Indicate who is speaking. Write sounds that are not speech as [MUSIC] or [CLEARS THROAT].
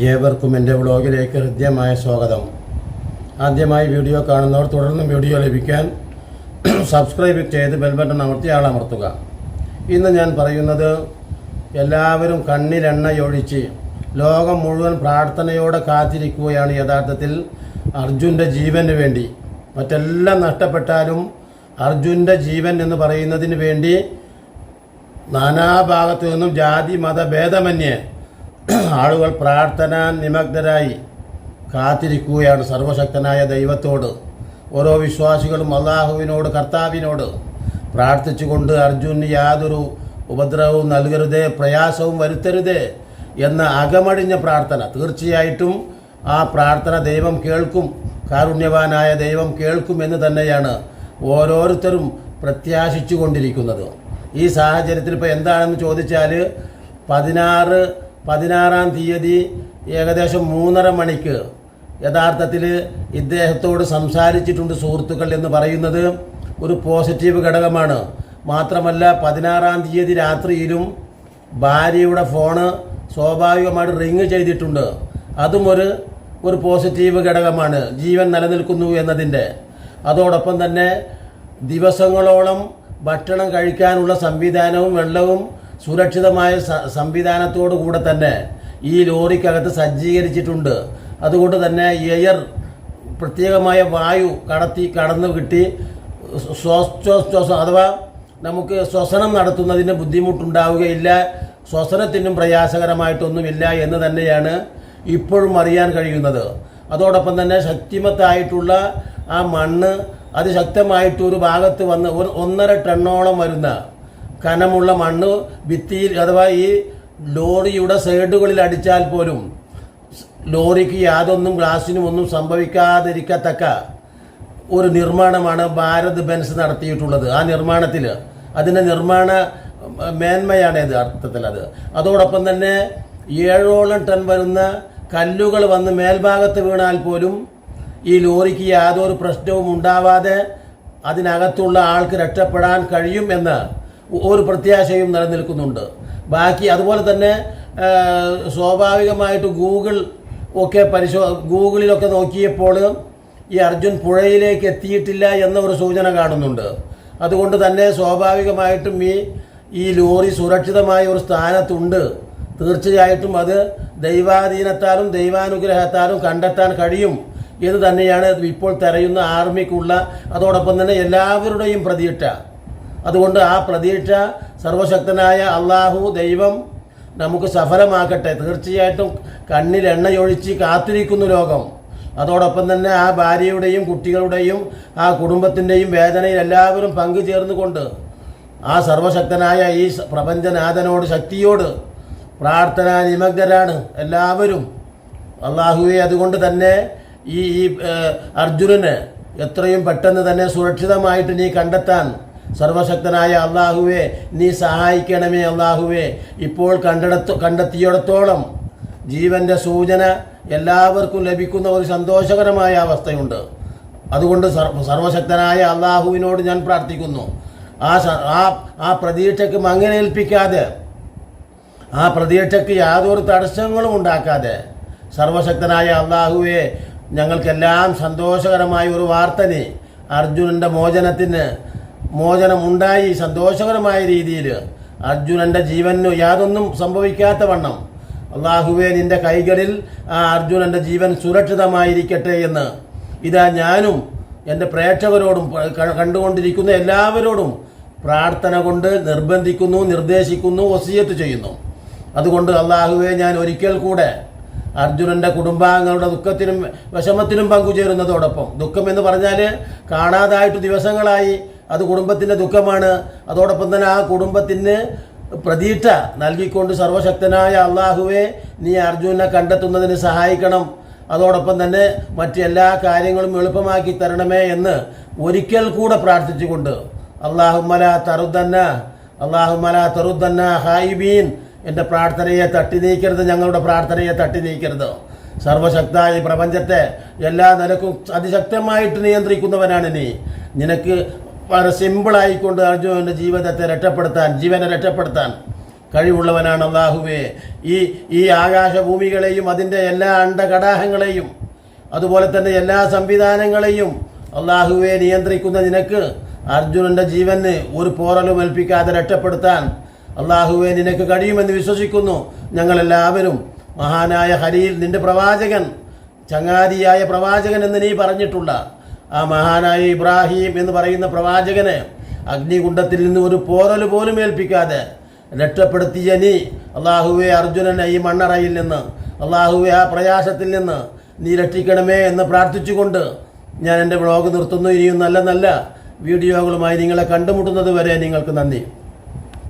Speaker 1: ഏവർക്കും എന്റെ വ്ളോഗിലേക്ക് ഹൃദ്യമായ സ്വാഗതം. ആദ്യമായി വീഡിയോ കാണുന്നവർ തുടർന്നും വീഡിയോ ലഭിക്കാൻ [CLEARS THROAT] സബ്സ്ക്രൈബ് ചെയ്ത് ബെൽ ബട്ടൺ അമർത്തി ആളമർത്തുക ഇന്ന് ഞാൻ പറയുന്നത് എല്ലാവരും കണ്ണിലെണ്ണയൊഴിച്ച് ലോകം മുഴുവൻ പ്രാർത്ഥനയോടെ കാത്തിരിക്കുകയാണ് യഥാർത്ഥത്തിൽ അർജുന്റെ ജീവന് വേണ്ടി. മറ്റെല്ലാം നഷ്ടപ്പെട്ടാലും അർജുന്റെ ജീവൻ എന്ന് പറയുന്നതിന് വേണ്ടി നാനാഭാഗത്തു നിന്നും ജാതി മത ഭേദമന്യേ ആളുകൾ പ്രാർത്ഥനാ നിമഗ്നരായി കാത്തിരിക്കുകയാണ് സർവശക്തനായ ദൈവത്തോട്. ഓരോ വിശ്വാസികളും അള്ളാഹുവിനോട് കർത്താവിനോട് പ്രാർത്ഥിച്ചുകൊണ്ട് അർജുന് യാതൊരു ഉപദ്രവവും നൽകരുതേ പ്രയാസവും വരുത്തരുതേ എന്ന അകമടിഞ്ഞ പ്രാർത്ഥന. തീർച്ചയായിട്ടും ആ പ്രാർത്ഥന ദൈവം കേൾക്കും കാരുണ്യവാനായ ദൈവം കേൾക്കും എന്ന് തന്നെയാണ് ഓരോരുത്തരും പ്രത്യാശിച്ചു കൊണ്ടിരിക്കുന്നത് ഈ സാഹചര്യത്തിൽ ഇപ്പോൾ എന്താണെന്ന് ചോദിച്ചാൽ പതിനാറ് പതിനാറാം തീയതി ഏകദേശം മൂന്നര മണിക്ക് യഥാർത്ഥത്തിൽ ഇദ്ദേഹത്തോട് സംസാരിച്ചിട്ടുണ്ട് സുഹൃത്തുക്കൾ എന്ന് പറയുന്നത് ഒരു പോസിറ്റീവ് ഘടകമാണ്. മാത്രമല്ല പതിനാറാം തീയതി രാത്രിയിലും ഭാര്യയുടെ ഫോണ് സ്വാഭാവികമായിട്ട് റിങ് ചെയ്തിട്ടുണ്ട്. അതും ഒരു ഒരു പോസിറ്റീവ് ഘടകമാണ്. ജീവൻ നിലനിൽക്കുന്നു എന്നതിന്റെ. അതോടൊപ്പം തന്നെ ദിവസങ്ങളോളം ഭക്ഷണം കഴിക്കാനുള്ള സംവിധാനവും വെള്ളവും സുരക്ഷിതമായ സംവിധാനത്തോടു കൂടെ തന്നെ ഈ ലോറിക്കകത്ത് സജ്ജീകരിച്ചിട്ടുണ്ട്. അതുകൊണ്ട് തന്നെ എയർ പ്രത്യേകമായ വായു കടത്തി കടന്നു കിട്ടി. ശ്വാസോച്ഛ്വാസം അഥവാ നമുക്ക് ശ്വസനം നടത്തുന്നതിന് ബുദ്ധിമുട്ടുണ്ടാവുകയില്ല. ശ്വസനത്തിനും പ്രയാസകരമായിട്ടൊന്നുമില്ല എന്ന് തന്നെയാണ് ഇപ്പോഴും അറിയാൻ കഴിയുന്നത്. അതോടൊപ്പം തന്നെ ശക്തിമത്തായിട്ടുള്ള ആ മണ്ണ് അതിശക്തമായിട്ട് ഒരു ഭാഗത്ത് വന്ന് ഒന്നര ടണ്ണോളം വരുന്ന കനമുള്ള മണ്ണ് ഭിത്തിയിൽ അഥവാ ഈ ലോറിയുടെ സൈഡുകളിൽ അടിച്ചാൽ പോലും ലോറിക്ക് യാതൊന്നും ഗ്ലാസിനും ഒന്നും സംഭവിക്കാതിരിക്കത്തക്ക ഒരു നിർമ്മാണമാണ് ഭാരത് ബെൻസ് നടത്തിയിട്ടുള്ളത്. ആ നിർമ്മാണത്തിൽ അതിന്റെ നിർമ്മാണ മേന്മയാണ് ഇത് അർത്ഥത്തിൽ അത്. അതോടൊപ്പം തന്നെ ഏഴോളം ടൺ വരുന്ന കല്ലുകൾ വന്ന് മേൽഭാഗത്ത് വീണാൽ പോലും ഈ ലോറിക്ക് യാതൊരു പ്രശ്നവും ഉണ്ടാവാതെ അതിനകത്തുള്ള ആൾക്ക് രക്ഷപ്പെടാൻ കഴിയും എന്ന ഒരു പ്രത്യാശയും നിലനിൽക്കുന്നുണ്ട്. ബാക്കി അതുപോലെ തന്നെ സ്വാഭാവികമായിട്ട് ഗൂഗിൾ ഒക്കെ പരിശോ ഗൂഗിളിലൊക്കെ നോക്കിയപ്പോൾ ഈ അർജുൻ പുഴയിലേക്ക് എത്തിയിട്ടില്ല എന്ന ഒരു സൂചന കാണുന്നുണ്ട്. അതുകൊണ്ട് തന്നെ സ്വാഭാവികമായിട്ടും ഈ ഈ ലോറി സുരക്ഷിതമായ ഒരു സ്ഥാനത്തുണ്ട്. തീർച്ചയായിട്ടും അത് ദൈവാധീനത്താലും ദൈവാനുഗ്രഹത്താലും കണ്ടെത്താൻ കഴിയും എന്ന് തന്നെയാണ് ഇപ്പോൾ തെരയുന്ന ആർമിക്കുള്ള അതോടൊപ്പം തന്നെ എല്ലാവരുടെയും പ്രതീക്ഷ. അതുകൊണ്ട് ആ പ്രതീക്ഷ സർവശക്തനായ അള്ളാഹു ദൈവം നമുക്ക് സഫലമാക്കട്ടെ. തീർച്ചയായിട്ടും കണ്ണിൽ എണ്ണയൊഴിച്ച് കാത്തിരിക്കുന്നു ലോകം അതോടൊപ്പം തന്നെ ആ ഭാര്യയുടെയും കുട്ടികളുടെയും ആ കുടുംബത്തിന്റെയും വേദനയിൽ എല്ലാവരും പങ്കുചേർന്നുകൊണ്ട് ആ സർവശക്തനായ ഈ പ്രപഞ്ചനാഥനോട് ശക്തിയോട് പ്രാർത്ഥന നിമഗ്നരാണ് എല്ലാവരും. അള്ളാഹുവെ അതുകൊണ്ട് തന്നെ ഈ അർജുനന് എത്രയും പെട്ടെന്ന് തന്നെ സുരക്ഷിതമായിട്ട് നീ കണ്ടെത്താൻ സർവശക്തനായ അള്ളാഹുവെ നീ സഹായിക്കണമേ അള്ളാഹുവെ. ഇപ്പോൾ കണ്ടെടുത്ത കണ്ടെത്തിയിടത്തോളം ജീവന്റെ സൂചന എല്ലാവർക്കും ലഭിക്കുന്ന ഒരു സന്തോഷകരമായ അവസ്ഥയുണ്ട്. അതുകൊണ്ട് സർവശക്തനായ അള്ളാഹുവിനോട് ഞാൻ പ്രാർത്ഥിക്കുന്നു. ആ ആ ആ പ്രതീക്ഷയ്ക്ക് മങ്ങനേൽപ്പിക്കാതെ ആ പ്രതീക്ഷയ്ക്ക് യാതൊരു തടസ്സങ്ങളും ഉണ്ടാക്കാതെ സർവശക്തനായ അള്ളാഹുവെ ഞങ്ങൾക്കെല്ലാം സന്തോഷകരമായ ഒരു വാർത്തനെ അർജുനന്റെ മോചനത്തിന് മോചനമുണ്ടായി സന്തോഷകരമായ രീതിയിൽ അർജുനന്റെ ജീവനു യാതൊന്നും സംഭവിക്കാത്ത വണ്ണം. അള്ളാഹുവെ നിന്റെ കൈകളിൽ ആ അർജുനന്റെ ജീവൻ സുരക്ഷിതമായിരിക്കട്ടെ എന്ന്. ഇതാ ഞാനും എന്റെ പ്രേക്ഷകരോടും കണ്ടുകൊണ്ടിരിക്കുന്ന എല്ലാവരോടും പ്രാർത്ഥന കൊണ്ട് നിർബന്ധിക്കുന്നു നിർദ്ദേശിക്കുന്നു ഒസിയത്ത് ചെയ്യുന്നു. അതുകൊണ്ട് അള്ളാഹുവെ ഞാൻ ഒരിക്കൽ കൂടെ അർജുനന്റെ കുടുംബാംഗങ്ങളുടെ ദുഃഖത്തിനും വിഷമത്തിനും പങ്കുചേരുന്നതോടൊപ്പം ദുഃഖം എന്ന് പറഞ്ഞാൽ കാണാതായിട്ട് ദിവസങ്ങളായി അത് കുടുംബത്തിന്റെ ദുഃഖമാണ്. അതോടൊപ്പം തന്നെ ആ കുടുംബത്തിന് പ്രതീക്ഷ നൽകിക്കൊണ്ട് സർവശക്തനായ അള്ളാഹുവെ നീ അർജുനെ കണ്ടെത്തുന്നതിന് സഹായിക്കണം. അതോടൊപ്പം തന്നെ മറ്റെല്ലാ കാര്യങ്ങളും എളുപ്പമാക്കി തരണമേ എന്ന് ഒരിക്കൽ കൂടെ പ്രാർത്ഥിച്ചുകൊണ്ട് അള്ളാഹുമല തറുദന്ന അള്ളാഹുമല തറുദന്ന ഹായിബീൻ. എന്റെ പ്രാർത്ഥനയെ തട്ടി നീക്കരുത് ഞങ്ങളുടെ പ്രാർത്ഥനയെ തട്ടി നീക്കരുത്. സർവശക്ത ഈ പ്രപഞ്ചത്തെ എല്ലാ നിലക്കും അതിശക്തമായിട്ട് നിയന്ത്രിക്കുന്നവനാണ് നീ. നിനക്ക് വളരെ സിമ്പിളായിക്കൊണ്ട് അർജുനന്റെ ജീവിതത്തെ രക്ഷപ്പെടുത്താൻ ജീവനെ രക്ഷപ്പെടുത്താൻ കഴിവുള്ളവനാണ് അള്ളാഹുവേ. ഈ ഈ ആകാശഭൂമികളെയും അതിന്റെ എല്ലാ അണ്ടകടാഹങ്ങളെയും അതുപോലെ തന്നെ എല്ലാ സംവിധാനങ്ങളെയും അള്ളാഹുവെ നിയന്ത്രിക്കുന്ന നിനക്ക് അർജുനന്റെ ജീവന് ഒരു പോറലും ഏൽപ്പിക്കാതെ രക്ഷപ്പെടുത്താൻ അള്ളാഹുവെ നിനക്ക് കഴിയുമെന്ന് വിശ്വസിക്കുന്നു. ഞങ്ങളെല്ലാവരും മഹാനായ ഹരിയിൽ നിന്റെ പ്രവാചകൻ ചങ്ങാതിയായ പ്രവാചകൻ എന്ന് നീ പറഞ്ഞിട്ടുള്ള ആ മഹാനായ ഇബ്രാഹിം എന്ന് പറയുന്ന പ്രവാചകനെ അഗ്നികുണ്ടത്തിൽ നിന്ന് ഒരു പോറൽ പോലും ഏൽപ്പിക്കാതെ രക്ഷപ്പെടുത്തിയ നീ അള്ളാഹുവെ അർജുനനെ ഈ മണ്ണറയിൽ നിന്ന് അള്ളാഹുവെ ആ പ്രയാസത്തിൽ നിന്ന് നീ രക്ഷിക്കണമേ എന്ന് പ്രാർത്ഥിച്ചുകൊണ്ട് ഞാൻ എന്റെ വ്ളോഗ് നിർത്തുന്നു. ഇനിയും നല്ല നല്ല വീഡിയോകളുമായി നിങ്ങളെ കണ്ടുമുട്ടുന്നത് വരെ നിങ്ങൾക്ക് നന്ദി.